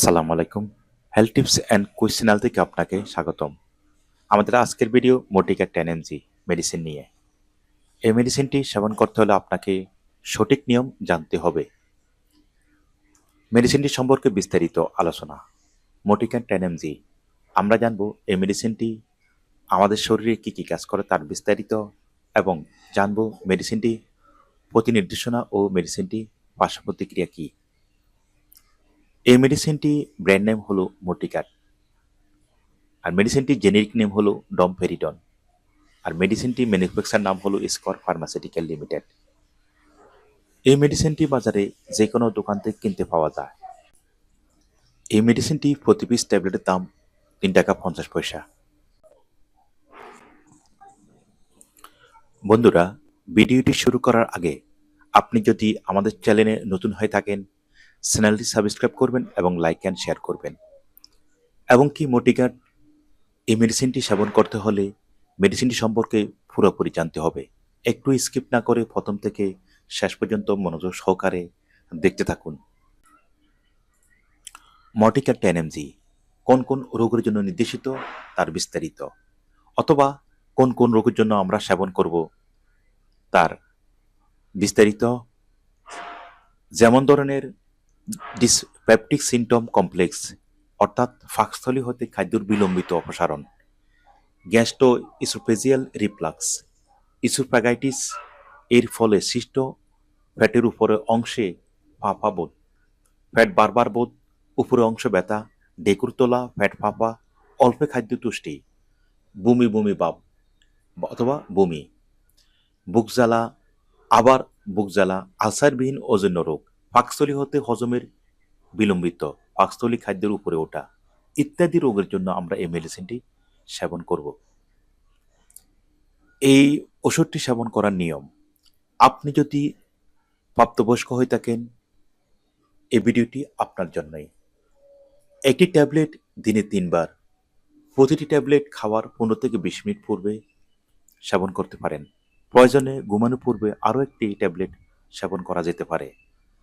আসসালামু আলাইকুম। Health tips and কুইশনাল থেকে আপনাকে স্বাগতম। আমাদের আজকের ভিডিও মোটিকা টেন এমজি মেডিসিন নিয়ে। এই মেডিসিনটি সেবন করতে হলে আপনাকে সঠিক নিয়ম জানতে হবে। মেডিসিনটি সম্পর্কে বিস্তারিত আলোচনা। মোটিকান টেন এমজি আমরা জানব এই মেডিসিনটি আমাদের শরীরে কী কী কাজ করে তার বিস্তারিত এবং জানব মেডিসিনটি প্রতি নির্দেশনা ও মেডিসিনটি পার্শ্ব প্রতিক্রিয়া কী। এই মেডিসিনটি ব্র্যান্ড নেম হলো মোটিকাট আর মেডিসিনটি জেনেরিক নেম হলো ডমফেরিডন আর মেডিসিনটি ম্যানুফ্যাকচার নাম হলো স্কর ফার্মাসিউটিক্যাল লিমিটেড এই মেডিসিনটি বাজারে যে কোনো দোকান থেকে কিনতে পাওয়া যায়। এই মেডিসিনটি প্রতি পিস ট্যাবলেটের দাম তিন টাকা পঞ্চাশ পয়সা। বন্ধুরা, ভিডিওটি শুরু করার আগে আপনি যদি আমাদের চ্যানেলে নতুন হয়ে থাকেন চ্যানেলটি সাবস্ক্রাইব করবেন এবং লাইক অ্যান্ড শেয়ার করবেন। এবং কি মোটিগার্ড এই মেডিসিনটি সেবন করতে হলে মেডিসিনটি সম্পর্কে পুরোপুরি জানতে হবে। একটু স্কিপ না করে প্রথম থেকে শেষ পর্যন্ত মনোযোগ সহকারে দেখতে থাকুন। মটিকা টেন এমজি, কোন কোন রোগের জন্য নির্দেশিত তার বিস্তারিত। অথবা কোন কোন রোগের জন্য আমরা সেবন করব তার বিস্তারিত। যেমন ধরনের ডিসপেপটিক সিমটম কমপ্লেক্স অর্থাৎ ফাঁকস্থলী হতে খাদ্যর বিলম্বিত অপসারণ। গ্যাস্ট্রো ইসোফেজিয়াল রিপ্লাক্স ইসোফ্যাগাইটিস এর ফলে সৃষ্ট ফ্যাটের উপরে অংশে ফাঁপা বোধ, ফ্যাট বারবার বোধ, উপরে অংশ ব্যথা ডেকুর তোলা, ফ্যাট ফাঁপা, অল্পে খাদ্য তুষ্টি, বমি বমি ভাব, অথবা বমি, বুক জ্বালা, আবার বুক জ্বালা, আলসারবিহীন ওজন্য রোগ। পাকস্থলী হতে হজমের বিলম্বিত, পাকস্থলী খাদ্যের উপরে ওঠা ইত্যাদি রোগের জন্য আমরা এই মেডিসিনটি সেবন করব। এই ওষুধটি সেবন করার নিয়ম, আপনি যদি প্রাপ্তবয়স্ক হয়ে থাকেন, এই ভিডিওটি আপনার জন্যই। একটি ট্যাবলেট দিনে তিনবার, প্রতিটি ট্যাবলেট খাওয়ার পনেরো থেকে বিশ মিনিট পূর্বে সেবন করতে পারেন। প্রয়োজনে ঘুমানো পূর্বে আরও একটি ট্যাবলেট সেবন করা যেতে পারে।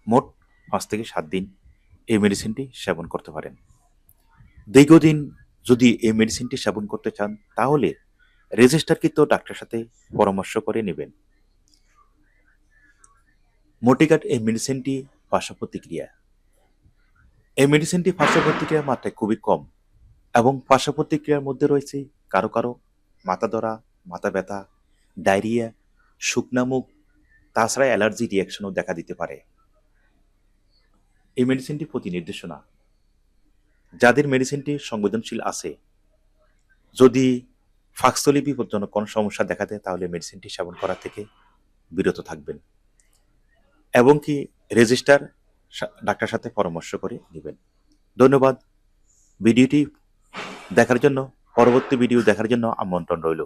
মোট পাঁচ থেকে সাত দিন এই মেডিসিনটি সেবন করতে পারেন। দীর্ঘদিন যদি এই মেডিসিনটি সেবন করতে চান, তাহলে রেজিস্টারকৃত ডাক্তারের সাথে পরামর্শ করে নেবেন। মোটিকাট এই মেডিসিনটি পার্শ্ব প্রতিক্রিয়া। এই মেডিসিনটি পার্শ্ব প্রতিক্রিয়ার মাত্রায় খুবই কম এবং পার্শ্ব প্রতিক্রিয়ার মধ্যে রয়েছে কারও কারও মাথা ধরা, মাথা ব্যথা, ডায়রিয়া, শুকনা মুখ, তাছাড়া অ্যালার্জি রিয়াকশনও দেখা দিতে পারে। এই মেডিসিনটি প্রতি নির্দেশনা। যাদের মেডিসিনটি সংবেদনশীল আছে, যদি ফাক্সলি বিপজ্জনক কোনো সমস্যা দেখা দেয়, তাহলে মেডিসিনটি সেবন করা থেকে বিরত থাকবেন। এবং কি রেজিস্টার ডাক্তার সাথে পরামর্শ করে নেবেন। ধন্যবাদ। ভিডিওটি দেখার জন্য, পরবর্তী ভিডিও দেখার জন্য আমন্ত্রণ রইল।